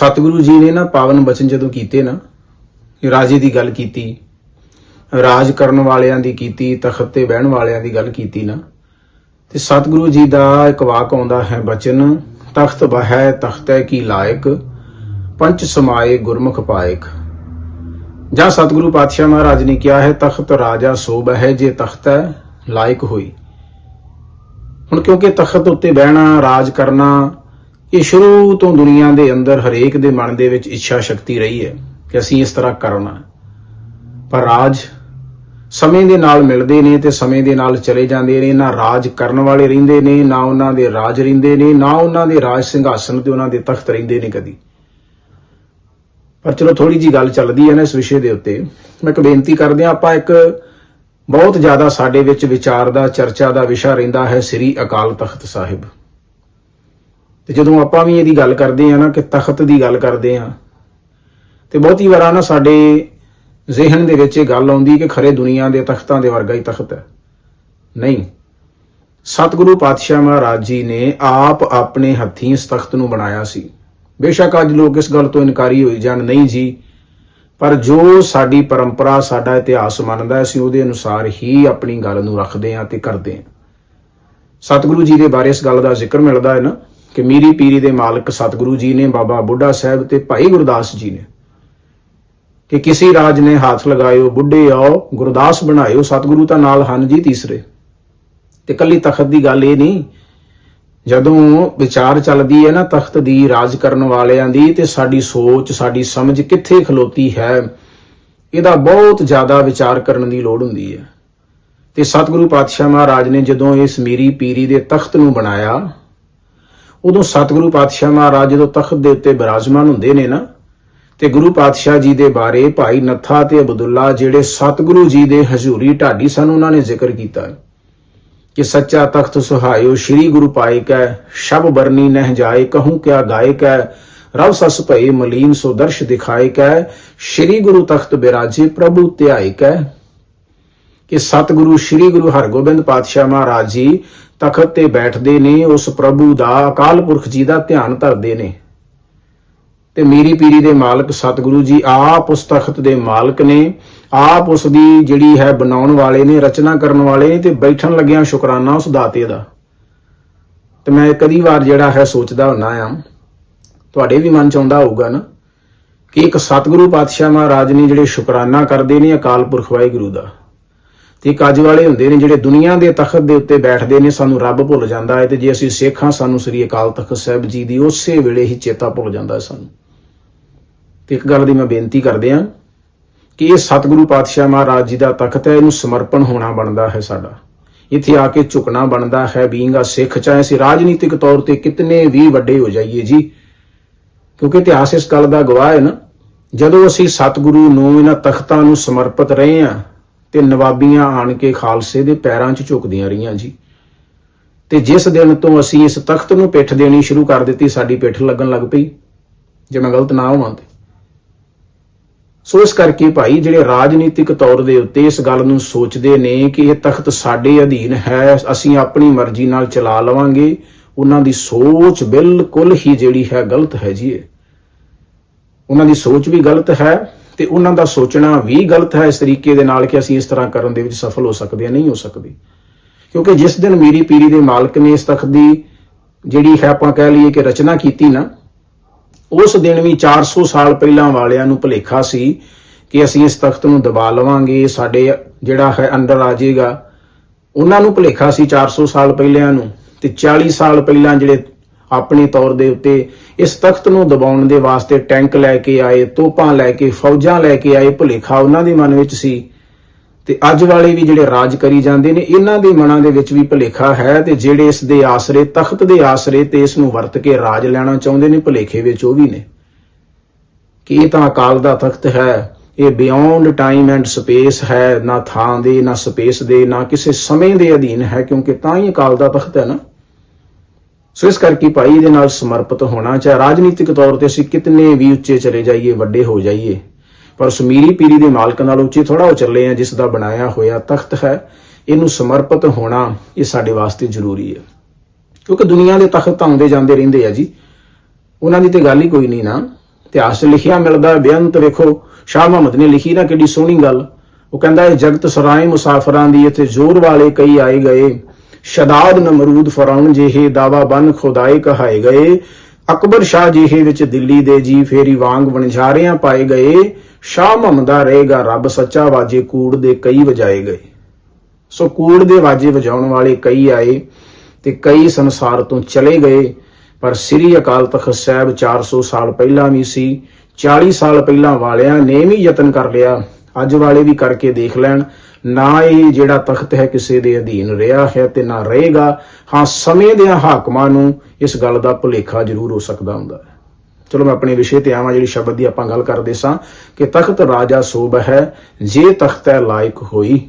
ਸਤਿਗੁਰੂ ਜੀ ਨੇ ਨਾ ਪਾਵਨ ਬਚਨ ਜਦੋਂ ਕੀਤੇ ਨਾ, ਰਾਜੇ ਦੀ ਗੱਲ ਕੀਤੀ, ਰਾਜ ਕਰਨ ਵਾਲਿਆਂ ਦੀ ਕੀਤੀ, ਤਖਤ ਤੇ ਬਹਿਣ ਵਾਲਿਆਂ ਦੀ ਗੱਲ ਕੀਤੀ ਨਾ, ਤੇ ਸਤਿਗੁਰੂ ਜੀ ਦਾ ਇੱਕ ਵਾਕ ਆਉਂਦਾ ਹੈ, ਬਚਨ, ਤਖਤ ਬਹਿ ਤਖਤੈ ਕੀ ਲਾਇਕ, ਪੰਚ ਸਮਾਏ ਗੁਰਮੁਖ ਪਾਇਕ। ਜਾਂ ਸਤਿਗੁਰੂ ਪਾਤਸ਼ਾਹ ਮਹਾਰਾਜ ਨੇ ਕਿਹਾ ਹੈ, ਤਖਤ ਰਾਜਾ ਸੋ ਬਹਿ ਜੇ ਤਖ਼ਤ ਹੈ ਲਾਇਕ ਹੋਈ। ਹੁਣ ਕਿਉਂਕਿ ਤਖਤ ਉੱਤੇ ਬਹਿਣਾ, ਰਾਜ ਕਰਨਾ ਇਹ ਸ਼ੁਰੂ ਤੋਂ ਦੁਨੀਆ ਦੇ ਅੰਦਰ ਹਰੇਕ ਦੇ ਮਨ ਦੇ ਵਿੱਚ ਇੱਛਾ ਸ਼ਕਤੀ ਰਹੀ ਹੈ ਕਿ ਅਸੀਂ ਇਸ ਤਰ੍ਹਾਂ ਕਰਨਾ ਪਰ ਰਾਜ ਸਮੇਂ ਦੇ ਨਾਲ ਮਿਲਦੇ ਨੇ ਤੇ ਸਮੇਂ ਦੇ ਨਾਲ ਚਲੇ ਜਾਂਦੇ ਨੇ, ਨਾ ਰਾਜ ਕਰਨ ਵਾਲੇ ਰਹਿੰਦੇ ਨੇ, ਨਾ ਉਹਨਾਂ ਦੇ ਰਾਜ ਰਹਿੰਦੇ ਨੇ, ਨਾ ਉਹਨਾਂ ਦੇ ਰਾਜ ਸਿੰਘਾਸਨ ਤੇ ਉਹਨਾਂ ਦੇ ਤਖਤ ਰਹਿੰਦੇ ਨੇ ਕਦੀ। ਪਰ ਚਲੋ ਥੋੜੀ ਜੀ ਗੱਲ ਚੱਲਦੀ ਹੈ ਨਾ ਇਸ ਵਿਸ਼ੇ ਦੇ ਉੱਤੇ। ਮੈਂ ਇੱਕ ਬੇਨਤੀ ਕਰਦੇ ਹਾਂ ਆਪਾਂ ਇੱਕ ਬਹੁਤ ਜ਼ਿਆਦਾ ਸਾਡੇ ਵਿੱਚ ਵਿਚਾਰ ਦਾ, ਚਰਚਾ ਦਾ ਵਿਸ਼ਾ ਰਹਿੰਦਾ ਹੈ ਸ੍ਰੀ ਅਕਾਲ ਤਖਤ ਸਾਹਿਬ। ਤੇ ਜਦੋਂ ਆਪਾਂ ਵੀ ਇਹਦੀ ਗੱਲ ਕਰਦੇ ਆ ਨਾ ਕਿ ਤਖਤ ਦੀ ਗੱਲ ਕਰਦੇ ਆ ਤੇ ਬਹੁਤੀ ਵਾਰਾਂ ਨਾ ਸਾਡੇ ਜ਼ਿਹਨ ਦੇ ਵਿੱਚ ਇਹ ਗੱਲ ਆਉਂਦੀ ਕਿ ਖਰੇ ਦੁਨੀਆ ਦੇ ਤਖਤਾਂ ਦੇ ਵਰਗਾ ਹੀ ਤਖਤ ਹੈ। ਨਹੀਂ। ਸਤਿਗੁਰੂ ਪਾਤਸ਼ਾਹ ਮਹਾਰਾਜ ਜੀ ਨੇ ਆਪ ਆਪਣੇ ਹੱਥੀਂ ਇਸ ਤਖਤ ਨੂੰ ਬਣਾਇਆ ਸੀ। ਬੇਸ਼ੱਕ ਅੱਜ ਲੋਕ ਇਸ ਗੱਲ ਤੋਂ ਇਨਕਾਰੀ ਹੋਈ ਜਾਣ, ਨਹੀਂ ਜੀ। ਪਰ ਜੋ ਸਾਡੀ ਪਰੰਪਰਾ, ਸਾਡਾ ਇਤਿਹਾਸ ਮੰਨਦਾ ਅਸੀਂ ਉਹਦੇ ਅਨੁਸਾਰ ਹੀ ਆਪਣੀ ਗੱਲ ਨੂੰ ਰੱਖਦੇ ਹਾਂ ਤੇ ਕਰਦੇ ਹਾਂ। ਸਤਿਗੁਰੂ ਜੀ ਦੇ ਬਾਰੇ ਇਸ ਗੱਲ ਦਾ ਜ਼ਿਕਰ ਮਿਲਦਾ ਹੈ ਨਾ। ਕਿ ਮੀਰੀ ਪੀਰੀ ਦੇ ਮਾਲਕ ਸਤਿਗੁਰੂ ਜੀ ਨੇ, ਬਾਬਾ ਬੁੱਢਾ ਸਾਹਿਬ ਤੇ ਭਾਈ ਗੁਰਦਾਸ ਜੀ ਨੇ, ਕਿ ਕਿਸੇ ਰਾਜ ਨੇ ਹੱਥ ਲਗਾਇਓ, ਬੁੱਢੇ ਆਓ, ਗੁਰਦਾਸ ਬਣਾਇਓ, ਸਤਿਗੁਰੂ ਤਾਂ ਨਾਲ ਹਨ ਜੀ ਤੀਸਰੇ। ਤੇ ਕੱਲੀ ਤਖਤ ਦੀ ਗੱਲ ਇਹ ਨਹੀਂ, ਜਦੋਂ ਵਿਚਾਰ ਚੱਲਦੀ ਹੈ ਨਾ ਤਖਤ ਦੀ ਰਾਜ ਕਰਨ ਵਾਲਿਆਂ ਦੀ, ਤੇ ਸਾਡੀ ਸੋਚ, ਸਾਡੀ ਸਮਝ ਕਿੱਥੇ ਖਲੋਤੀ ਹੈ, ਇਹਦਾ ਬਹੁਤ ਜ਼ਿਆਦਾ ਵਿਚਾਰ ਕਰਨ ਦੀ ਲੋੜ ਹੁੰਦੀ ਹੈ। ਤੇ ਸਤਿਗੁਰੂ ਪਾਤਸ਼ਾਹ ਮਹਾਰਾਜ ਨੇ ਜਦੋਂ ਇਸ ਮੀਰੀ ਪੀਰੀ ਦੇ ਤਖਤ ਨੂੰ ਬਣਾਇਆ ਉਦੋਂ ਸਤਿਗੁਰੂ ਪਾਤਸ਼ਾਹ ਮਹਾਰਾਜ ਜਦੋਂ ਤਖਤ ਦੇ ਉੱਤੇ ਬਿਰਾਜਮਾਨ ਹੁੰਦੇ ਨੇ ਨਾ, ਤੇ ਗੁਰੂ ਪਾਤਸ਼ਾਹ ਜੀ ਦੇ ਬਾਰੇ ਭਾਈ ਨੱਥਾ ਤੇ ਅਬਦੁੱਲਾ ਜਿਹੜੇ ਸਤਿਗੁਰੂ ਜੀ ਦੇ ਹਜ਼ੂਰੀ ਢਾਡੀ ਸਨ, ਉਹਨਾਂ ਨੇ ਜ਼ਿਕਰ ਕੀਤਾ। ਕਿ ਸੱਚਾ ਤਖਤ ਸੁਹਾਇਓ ਸ੍ਰੀ ਗੁਰੂ ਪਾਇਕੈ ਸ਼ਬ ਬਰਨੀ ਨਹਿ ਜਾਏ, ਕਹੂੰ ਕਿਆ ਗਾਇਕੈ ਰਵ ਸਸ ਭਏ ਮਲੀਨ ਸੋ ਦਰਸ਼ ਦਿਖਾਇਕੈ ਸ੍ਰੀ ਗੁਰੂ ਤਖਤ ਬਿਰਾਜੇ ਪ੍ਰਭੂ ਧਿਆਇਕੈ ਕਿ ਸਤਿਗੁਰੂ ਸ੍ਰੀ ਗੁਰੂ ਹਰਗੋਬਿੰਦ ਪਾਤਸ਼ਾਹ ਮਹਾਰਾਜ ਜੀ ਤਖਤ ਤੇ ਬੈਠਦੇ ਨੇ, ਉਸ ਪ੍ਰਭੂ ਦਾ, ਅਕਾਲ ਪੁਰਖ ਜੀ ਦਾ ਧਿਆਨ ਧਰਦੇ ਨੇ। ਤੇ ਮੀਰੀ ਪੀਰੀ ਦੇ ਮਾਲਕ ਸਤਿਗੁਰੂ ਜੀ ਆਪ ਉਸ ਤਖਤ ਦੇ ਮਾਲਕ ਨੇ, ਆਪ ਉਸ ਦੀ ਜਿਹੜੀ ਹੈ ਬਣਾਉਣ ਵਾਲੇ ਨੇ, ਰਚਨਾ ਕਰਨ ਵਾਲੇ ਨੇ ਤੇ ਬੈਠਣ ਲੱਗਿਆਂ ਸ਼ੁਕਰਾਨਾ ਉਸ ਦਾਤੇ ਦਾ। ਤੇ ਮੈਂ ਕਦੀ ਵਾਰ ਜਿਹੜਾ ਹੈ ਸੋਚਦਾ ਹੁੰਨਾ ਆ, ਤੁਹਾਡੇ ਵੀ ਮਨ ਚ ਆਉਂਦਾ ਹੋਊਗਾ ਨਾ, ਕਿ ਇੱਕ ਸਤਿਗੁਰੂ ਪਾਤਸ਼ਾਹ ਮਹਾਰਾਜ ਨੇ ਜਿਹੜੇ ਸ਼ੁਕਰਾਨਾ ਕਰਦੇ ਨੇ ਅਕਾਲ ਪੁਰਖ ਵਾਹਿਗੁਰੂ ਦਾ। ਤੇ ਇੱਕ ਅੱਜ ਵਾਲੇ ਹੁੰਦੇ ਨੇ ਜਿਹੜੇ ਦੁਨੀਆ ਦੇ ਤਖਤ ਦੇ ਉੱਤੇ ਬੈਠਦੇ ਨੇ, ਸਾਨੂੰ ਰੱਬ ਭੁੱਲ ਜਾਂਦਾ ਹੈ ਤੇ ਜੇ ਅਸੀਂ ਸਿੱਖ ਹਾਂ ਸਾਨੂੰ ਸ੍ਰੀ ਅਕਾਲ ਤਖਤ ਸਾਹਿਬ ਜੀ ਦੀ ਉਸੇ ਵੇਲੇ ਹੀ ਚੇਤਾ ਭੁੱਲ ਜਾਂਦਾ ਹੈ ਸਾਨੂੰ। ਤੇ ਇੱਕ ਗੱਲ ਦੀ ਮੈਂ ਬੇਨਤੀ ਕਰਦੇ ਹਾਂ ਕਿ ਇਹ ਸਤਿਗੁਰੂ ਪਾਤਸ਼ਾਹ ਮਹਾਰਾਜ ਜੀ ਦਾ ਤਖਤ ਹੈ, ਇਹਨੂੰ ਸਮਰਪਣ ਹੋਣਾ ਬਣਦਾ ਹੈ ਸਾਡਾ। ਇੱਥੇ ਆ ਕੇ ਝੁਕਣਾ ਬਣਦਾ ਹੈ ਬੀਇੰਗ ਆ ਸਿੱਖ, ਚਾਹੇ ਅਸੀਂ ਰਾਜਨੀਤਿਕ ਤੌਰ ਤੇ ਕਿਤਨੇ ਵੀ ਵੱਡੇ ਹੋ ਜਾਈਏ ਜੀ, ਕਿਉਂਕਿ ਇਤਿਹਾਸ ਇਸ ਗੱਲ ਦਾ ਗਵਾਹ ਹੈ ਨਾ, ਜਦੋਂ ਅਸੀਂ ਸਤਿਗੁਰੂ ਨੂੰ ਇਹਨਾਂ ਤਖਤਾਂ ਨੂੰ ਸਮਰਪਿਤ ਰਹੇ ਹਾਂ ਤੇ ਨਵਾਬੀਆਂ ਆਣ ਕੇ ਖਾਲਸੇ ਦੇ ਪੈਰਾਂ 'ਚ ਝੁਕਦੀਆਂ ਰਹੀਆਂ ਜੀ। ਤੇ ਜਿਸ ਦਿਨ ਤੋਂ ਅਸੀਂ ਇਸ ਤਖਤ ਨੂੰ ਪਿੱਠ ਦੇਣੀ ਸ਼ੁਰੂ ਕਰ ਦਿੱਤੀ, ਸਾਡੀ ਪਿੱਠ ਲੱਗਣ ਲੱਗ ਪਈ, ਜੇ ਮੈਂ ਗਲਤ ਨਾ ਹੋਵਾਂ ਤੇ। ਸੋ ਇਸ ਕਰਕੇ ਭਾਈ, ਜਿਹੜੇ ਰਾਜਨੀਤਿਕ ਤੌਰ ਦੇ ਉੱਤੇ ਇਸ ਗੱਲ ਨੂੰ ਸੋਚਦੇ ਨੇ ਕਿ ਇਹ ਤਖਤ ਸਾਡੇ ਅਧੀਨ ਹੈ, ਅਸੀਂ ਆਪਣੀ ਮਰਜ਼ੀ ਨਾਲ ਚਲਾ ਲਵਾਂਗੇ, ਉਹਨਾਂ ਦੀ ਸੋਚ ਬਿਲਕੁਲ ਹੀ ਜਿਹੜੀ ਹੈ ਗਲਤ ਹੈ ਜੀ ਇਹ। ਉਹਨਾਂ ਦੀ ਸੋਚ ਵੀ ਗਲਤ ਹੈ ਤੇ ਉਹਨਾਂ ਦਾ ਸੋਚਣਾ ਵੀ ਗਲਤ ਹੈ ਇਸ ਤਰੀਕੇ ਦੇ ਨਾਲ ਕਿ ਅਸੀਂ ਇਸ ਤਰ੍ਹਾਂ ਕਰਨ ਦੇ ਵਿੱਚ ਸਫਲ ਹੋ ਸਕਦੇ ਹਾਂ ਨਹੀਂ ਹੋ ਸਕਦੇ। ਕਿਉਂਕਿ ਜਿਸ ਦਿਨ ਮੀਰੀ ਪੀਰੀ ਦੇ ਮਾਲਕ ਨੇ ਇਸ ਤਖਤ ਦੀ ਜਿਹੜੀ ਹੈ ਆਪਾਂ ਕਹਿ ਲਈਏ ਕਿ ਰਚਨਾ ਕੀਤੀ ਨਾ, ਉਸ ਦਿਨ ਵੀ 400 ਸਾਲ ਪਹਿਲਾਂ ਵਾਲਿਆਂ ਨੂੰ ਭੁਲੇਖਾ ਸੀ ਕਿ ਅਸੀਂ ਇਸ ਤਖਤ ਨੂੰ ਦਬਾ ਲਵਾਂਗੇ, ਸਾਡੇ ਜਿਹੜਾ ਹੈ ਅੰਡਰ ਆ ਜਾਏਗਾ। ਉਹਨਾਂ ਨੂੰ ਭੁਲੇਖਾ ਸੀ 400 ਸਾਲ ਪਹਿਲਿਆਂ ਨੂੰ ਤੇ 40 ਸਾਲ ਪਹਿਲਾਂ ਜਿਹੜੇ ਆਪਣੇ ਤੌਰ ਦੇ ਉੱਤੇ ਇਸ ਤਖਤ ਨੂੰ ਦਬਾਉਣ ਦੇ ਵਾਸਤੇ ਟੈਂਕ ਲੈ ਕੇ ਆਏ, ਤੋਪਾਂ ਲੈ ਕੇ, ਫੌਜਾਂ ਲੈ ਕੇ ਆਏ, ਭੁਲੇਖਾ ਉਹਨਾਂ ਦੇ ਮਨ ਵਿੱਚ ਸੀ। ਤੇ ਅੱਜ ਵਾਲੇ ਵੀ ਜਿਹੜੇ ਰਾਜ ਕਰੀ ਜਾਂਦੇ ਨੇ, ਇਹਨਾਂ ਦੇ ਮਨਾਂ ਦੇ ਵਿੱਚ ਵੀ ਭੁਲੇਖਾ ਹੈ ਤੇ ਜਿਹੜੇ ਇਸ ਦੇ ਆਸਰੇ, ਤਖਤ ਦੇ ਆਸਰੇ ਤੇ ਇਸ ਨੂੰ ਵਰਤ ਕੇ ਰਾਜ ਲੈਣਾ ਚਾਹੁੰਦੇ ਨੇ, ਭੁਲੇਖੇ ਵਿੱਚ ਉਹ ਵੀ ਨੇ। ਕਿ ਇਹ ਤਾਂ ਅਕਾਲ ਦਾ ਤਖਤ ਹੈ, ਇਹ ਬਿਯੋਂਡ ਟਾਈਮ ਐਂਡ ਸਪੇਸ ਹੈ, ਨਾ ਥਾਂ ਦੇ, ਨਾ ਸਪੇਸ ਦੇ, ਨਾ ਕਿਸੇ ਸਮੇਂ ਦੇ ਅਧੀਨ ਹੈ, ਕਿਉਂਕਿ ਤਾਂ ਹੀ ਅਕਾਲ ਦਾ ਤਖਤ ਹੈ ਨਾ। ਸੋ ਇਸ ਕਰਕੇ ਭਾਈ ਇਹਦੇ ਨਾਲ ਸਮਰਪਿਤ ਹੋਣਾ ਚਾਹੇ ਰਾਜਨੀਤਿਕ ਤੌਰ ਤੇ ਅਸੀਂ ਕਿਤਨੇ ਵੀ ਉੱਚੇ ਚਲੇ ਜਾਈਏ, ਵੱਡੇ ਹੋ ਜਾਈਏ, ਪਰ ਸਮੀਰੀ ਪੀਰੀ ਦੇ ਮਾਲਕ ਨਾਲ ਉੱਚੇ ਥੋੜਾ ਹੋ ਚੱਲੇ ਆ ਜਿਸ ਦਾ ਬਣਾਇਆ ਹੋਇਆ ਤਖਤ ਹੈ, ਇਹਨੂੰ ਸਮਰਪਿਤ ਹੋਣਾ ਇਹ ਸਾਡੇ ਵਾਸਤੇ ਜ਼ਰੂਰੀ ਹੈ। ਕਿਉਂਕਿ ਦੁਨੀਆ ਦੇ ਤਖਤ ਆਉਂਦੇ ਜਾਂਦੇ ਰਹਿੰਦੇ ਆ ਜੀ। ਉਹਨਾਂ ਦੀ ਤੇ ਗੱਲ ਹੀ ਕੋਈ ਨਹੀਂ ਨਾ। ਇਤਿਹਾਸ 'ਚ ਲਿਖਿਆ ਮਿਲਦਾ, ਬੇਅੰਤ ਵੇਖੋ, ਸ਼ਾਹ ਮੁਹੰਮਦ ਨੇ ਲਿਖੀ ਨਾ ਕਿੱਡੀ ਸੋਹਣੀ ਗੱਲ। ਉਹ ਕਹਿੰਦਾ, ਇਹ ਜਗਤ ਸਰਾਏ ਮੁਸਾਫਰਾਂ ਦੀ, ਇੱਥੇ ਜ਼ੋਰ ਵਾਲੇ ਕਈ ਆਏ ਗਏ। ਸ਼ਦਾਦ ਨਮਰੂਦ ਫਰਾਉਨ ਜਿਹੇ ਦਾਵਾ ਬਨ ਖੁਦਾਏ ਕਹਾਏ ਗਏ। ਅਕਬਰ ਸ਼ਾਹ ਜਿਹੇ ਵਿੱਚ ਦਿੱਲੀ ਦੇ ਜੀ ਫੇਰੀ ਵਾਂਗ ਵਣਝਾਰਿਆਂ ਪਾਏ ਗਏ। ਸ਼ਾਹ ਮੁਹੰਮਦਾ ਰਹੇਗਾ ਰੱਬ ਸੱਚਾ, ਵਾਜੇ ਕੂੜ ਦੇ ਕਈ ਵਜਾਏ ਗਏ। ਸੋ ਕੂੜ ਦੇ ਵਾਜੇ ਵਜਾਉਣ ਵਾਲੇ ਕਈ ਆਏ ਤੇ ਕਈ ਸੰਸਾਰ ਤੋਂ ਚਲੇ ਗਏ। ਪਰ ਸ੍ਰੀ ਅਕਾਲ ਤਖਤ ਸਾਹਿਬ 400 ਸਾਲ ਪਹਿਲਾਂ ਵੀ ਸੀ 40 ਸਾਲ ਪਹਿਲਾਂ ਵਾਲਿਆਂ ਨੇ ਵੀ ਯਤਨ ਕਰ ਲਿਆ। ਅੱਜ ਵਾਲੇ ਵੀ ਕਰਕੇ ਦੇਖ ਲੈਣ। ਨਾ ਇਹ ਜਿਹੜਾ ਤਖਤ ਹੈ ਕਿਸੇ ਦੇ ਅਧੀਨ ਰਿਹਾ ਹੈ ਤੇ ਨਾ ਰਹੇਗਾ, ਹਾਂ, ਸਮੇਂ ਦੇ ਹਾਕਮਾਂ ਨੂੰ ਇਸ ਗੱਲ ਦਾ ਭੁਲੇਖਾ ਜ਼ਰੂਰ ਹੋ ਸਕਦਾ ਹੁੰਦਾ ਹੈ। ਚਲੋ ਮੈਂ ਆਪਣੇ ਵਿਸ਼ੇ ਤੇ ਆਵਾਂ, ਜਿਹੜੀ ਸ਼ਬਦ ਦੀ ਆਪਾਂ ਗੱਲ ਕਰਦੇ ਸਾਂ ਕਿ ਤਖਤ ਰਾਜਾ ਸੋਭ ਹੈ, ਜੇ ਤਖਤ ਹੈ ਲਾਇਕ ਹੋਈ